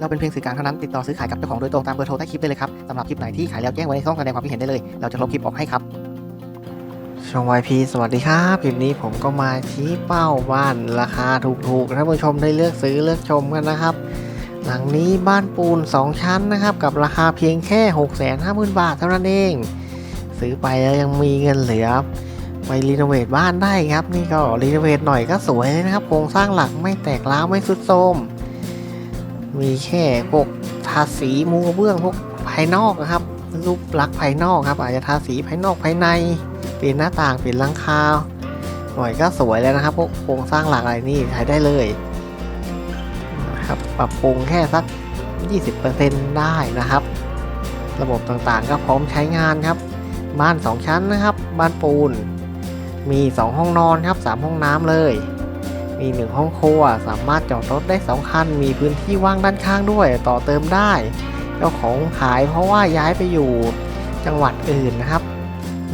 เราเป็นเพียงสื่อกลางเท่านั้นติดต่อซื้อขายกับเจ้าของโดยตรงตามเบอร์โทรใต้คลิปได้เลยครับสำหรับคลิปไหนที่ขายแล้วแจ้งไว้ในช่องแสดงความคิดเห็นได้เลย เราจะลบคลิปออกให้ครับช่อง YP สวัสดีครับคลิปนี้ผมก็มาชี้เป้าบ้านราคาถูกๆท่านผู้ชมได้เลือกซื้อเลือกชมกันนะครับ หลังนี้บ้านปูน 2 ชั้นนะครับกับราคาเพียงแค่650,000 บาทเท่านั้นเอง ซื้อไปแล้วยังมีเงินเหลือไปรีโนเวทบ้านได้ครับ นี่ก็รีโนเวทหน่อยก็สวยเลยนะครับโครงสร้างหลักไม่แตกร้าวไม่สุดโทรม มีแค่พวกทาสีมูกระเบื้องพวกภายนอกนะครับ รูปลักษณ์ภายนอกครับ อาจจะทาสีภายนอกภายใน เปลี่ยนหน้าต่างเปลี่ยนหลังคาหน่อยก็สวยแล้วนะครับพวกโครงสร้างหลักอะไรนี่ใช้ได้เลยนะครับปรับปรุงแค่สัก 20%ได้นะครับ ระบบต่างๆก็พร้อมใช้งานครับ บ้าน 2 ชั้นนะครับ บ้านปูน มี 2 ห้องนอนครับ 3 ห้องน้ำเลย มี1ห้องครัวสามารถจอดรถได้2คัน มีพื้นที่ว่างด้านข้างด้วย ต่อเติมได้ เจ้าของขายเพราะว่าย้ายไปอยู่จังหวัดอื่นนะครับ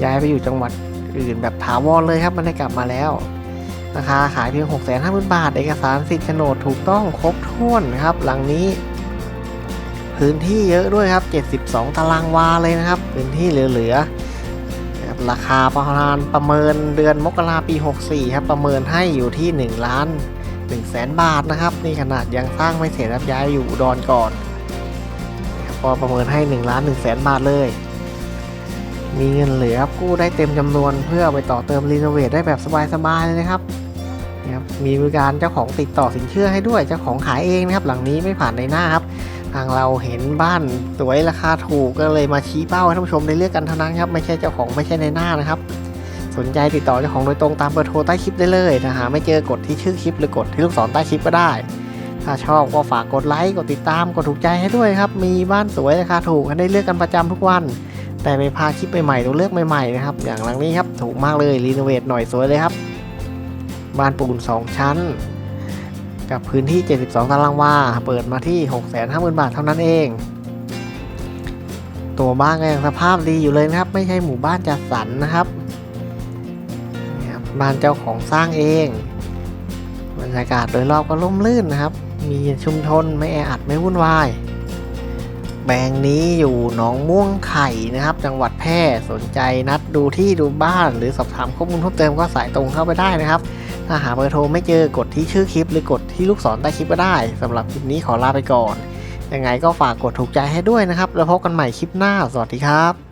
ย้ายไปอยู่จังหวัดอื่นแบบถาวรเลยครับมันได้กลับมาแล้วราคาขายเพียง 6 5 0 0 0 0 บาท เอกสารสิทธิ์โฉนดถูกต้องครบถ้วนนะครับ หลังนี้ พื้นที่เยอะด้วยครับ 72 ตารางวาเลยนะครับ พื้นที่เหลือ ราคาประมาณประเมินเดือนมกราปี 64 ครับ ประเมินให้อยู่ที่ 1 ล้าน1แสนบาทนะครับ นี่ขนาดยังสร้างไม่เสร็จรับย้ายอยู่ดอนก่อนนะครับก็ประเมินให้1ล้าน1แสนบาทเลย มีเงินเหลือครับกู้ได้เต็มจำนวนเพื่อไปต่อเติมรีโนเวทได้แบบสบายๆเลยนะครับครับมีบริการเจ้าของติดต่อสินเชื่อให้ด้วย เจ้าของขายเองนะครับ หลังนี้ไม่ผ่านในหน้าครับ ทางเราเห็นบ้านสวยราคาถูกก็เลยมาชี้เป้าให้ท่านผู้ชมได้เลือกกันเท่านั้นครับไม่ใช่เจ้าของไม่ใช่ในหน้านะครับ สนใจติดต่อเจ้าของโดยตรงตามเบอร์โทรใต้คลิปได้เลยถ้าหาไม่เจอกดที่ชื่อคลิปหรือกดที่ลูกศรใต้คลิปก็ได้ ถ้าชอบก็ฝากกดไลค์กดติดตามกดถูกใจให้ด้วยครับ มีบ้านสวยราคาถูกให้ได้เลือกกันประจำทุกวัน แต่ไม่พาคลิปใหม่ๆตัวเลือกใหม่ๆนะครับอย่างหลังนี้ครับถูกมากเลยรีโนเวทหน่อยสวยเลยครับ บ้านปูน 2 ชั้น กับพื้นที่ 72 ตารางวา เปิดมาที่ 650,000 บาทเท่านั้นเอง ตัวบ้านก็ยังสภาพดีอยู่เลยนะครับ ไม่ใช่หมู่บ้านจัดสรรนะครับนี่ครับบ้านเจ้าของสร้างเอง บรรยากาศโดยรอบก็ร่มรื่นนะครับ มีชุมชนไม่แออัดไม่วุ่นวายแบงนี้อยู่หนองม่วงไข่นะครับ จังหวัดแพร่ สนใจนัดดูที่ดูบ้าน หรือสอบถามข้อมูลเพิ่มเติมก็สายตรงเข้าไปได้นะครับ ถ้าหาเบอร์โทรไม่เจอกดที่ชื่อคลิป หรือกดที่ลูกศรใต้คลิปก็ได้สำหรับคลิปนี้ขอลาไปก่อน ยังไงก็ฝากกดถูกใจให้ด้วยนะครับ แล้วพบกันใหม่คลิปหน้า สวัสดีครับ